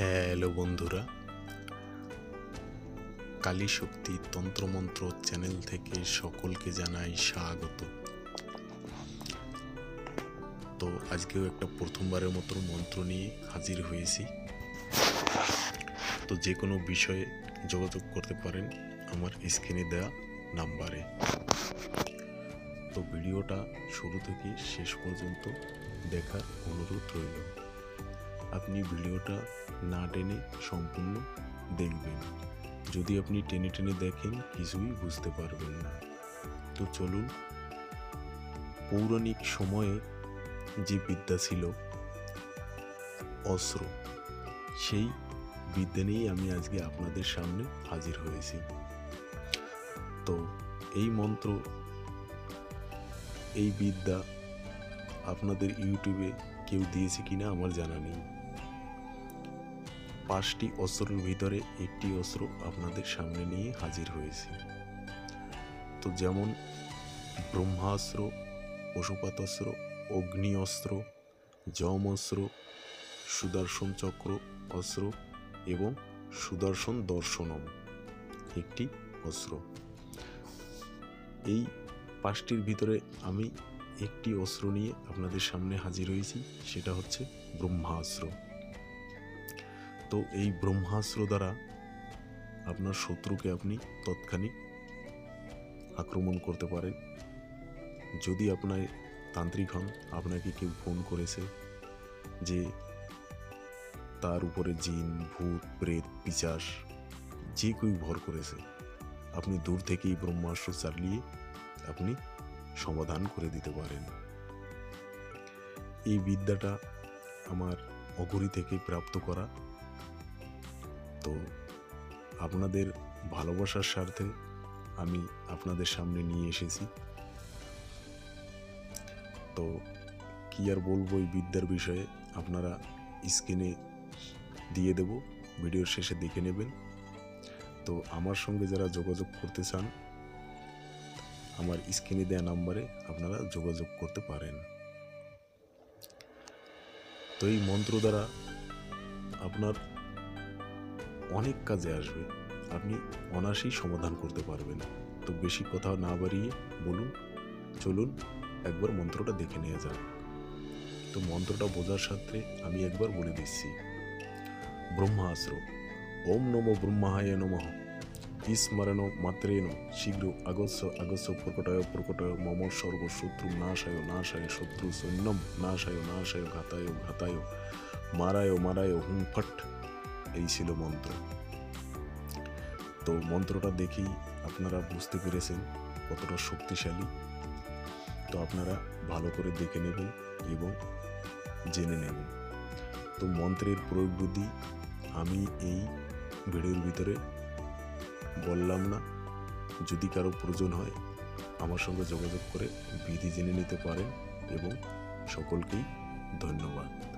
Hello বন্ধুরা। কালী শক্তি তন্ত্রমন্ত্র channel থেকে সকলকে জানাই স্বাগত। তো আজকেও একটা প্রথমবারের মতো মন্ত্র নিয়ে হাজির হয়েছি। তো যে কোনো বিষয়ে যোগাযোগ করতে পারেন আমার স্ক্রিনে দেওয়া নাম্বারে। তো ভিডিওটা শুরু থেকে শেষ পর্যন্ত দেখার অনুরোধ রইল। আপনি ভিডিওটা না টেনে সম্পূর্ণ দেখবেন। যদি আপনি টেনে টেনে দেখেন, কিছুই বুঝতে পারবেন না। তো চলুন, পৌরাণিক সময়ে যে বিদ্যা ছিল, অস্ত্র, সেই বিদ্যা নিয়েই আমি আজকে আপনাদের সামনে হাজির হয়েছি। তো এই মন্ত্র, এই বিদ্যা আপনাদের ইউটিউবে কেউ দিয়েছে কিনা আমার জানা নেই। পাঁচটি অস্ত্রের ভিতরে একটি অস্ত্র আপনাদের সামনে নিয়ে হাজির হয়েছে। তো যেমন ব্রহ্মাস্ত্র পশুপাতাস্ত্র অগ্নি অস্ত্র যম অস্ত্র সুদর্শন চক্র অস্ত্র এবং সুদর্শন দর্শনম একটি অস্ত্র এই পাঁচটির ভিতরে আমি একটি অস্ত্র নিয়ে আপনাদের সামনে হাজির হয়েছি, সেটা হচ্ছে ব্রহ্মাস্ত্র। তো এই ব্রহ্মাস্ত্র দ্বারা আপনার শত্রুকে আপনি তৎক্ষণিক আক্রমণ করতে পারেন। যদি আপনার তান্ত্রিক হন, আপনাকে কেউ ফোন করেছে যে তার উপরে জিন, ভূত, প্রেত, পিচাস যে কেউ ভর করেছে, আপনি দূর থেকেই ব্রহ্মাস্ত্র চালিয়ে আপনি সমাধান করে দিতে পারেন। এই বিদ্যাটা আমার অঘরি থেকে প্রাপ্ত করা তো আপনাদের ভালোবাসার স্বার্থে আমি আপনাদের সামনে নিয়ে এসেছি। তো কি আর বলব এই বিদ্যার বিষয়ে? আপনারা স্ক্রিনে দিয়ে দেব, ভিডিওর শেষে দেখে নেবেন। তো আমার সঙ্গে যারা যোগাযোগ করতে চান, আমার স্ক্রিনে দেওয়া নাম্বারে আপনারা যোগাযোগ করতে পারেন। তো এই মন্ত্র দ্বারা আপনার অনেক কাজে আসবে। আপনি অনায়াসেই সমাধান করতে পারবেন। তো বেশি কথা না বাড়িয়ে বলুন, চলুন, একবার মন্ত্রটা দেখে নিয়ে যান। তো মন্ত্রটা বোঝার সাথে আমি একবার বলে দিচ্ছি। ব্রহ্মাস্ত্র। ওম নমো ব্রহ্মায় নমঃ। স্মরণ মাত্রেণ। শীঘ্র আগস্য আগস্য প্রকটায় প্রকটায়, মম সর্বশত্রু নাশায় নাশায়, শত্রু সৈন্যম, নাশায় নাশায়, ঘাতায় ঘাতায়, মারায় মারায়, হুম, ফট। এই ছিল মন্ত্র। তো মন্ত্রটা দেখেই আপনারা বুঝতে পেরেছেন কতটা শক্তিশালী। তো আপনারা ভালো করে দেখে নেবেন এবং জেনে নেবেন। তো মন্ত্রের প্রয়োগ বুদ্ধি আমি এই ভিডিওর ভিতরে বললাম না। যদি কারও প্রয়োজন হয়, আমার সঙ্গে যোগাযোগ করে বিধি জেনে নিতে পারেন এবং সকলকেই ধন্যবাদ।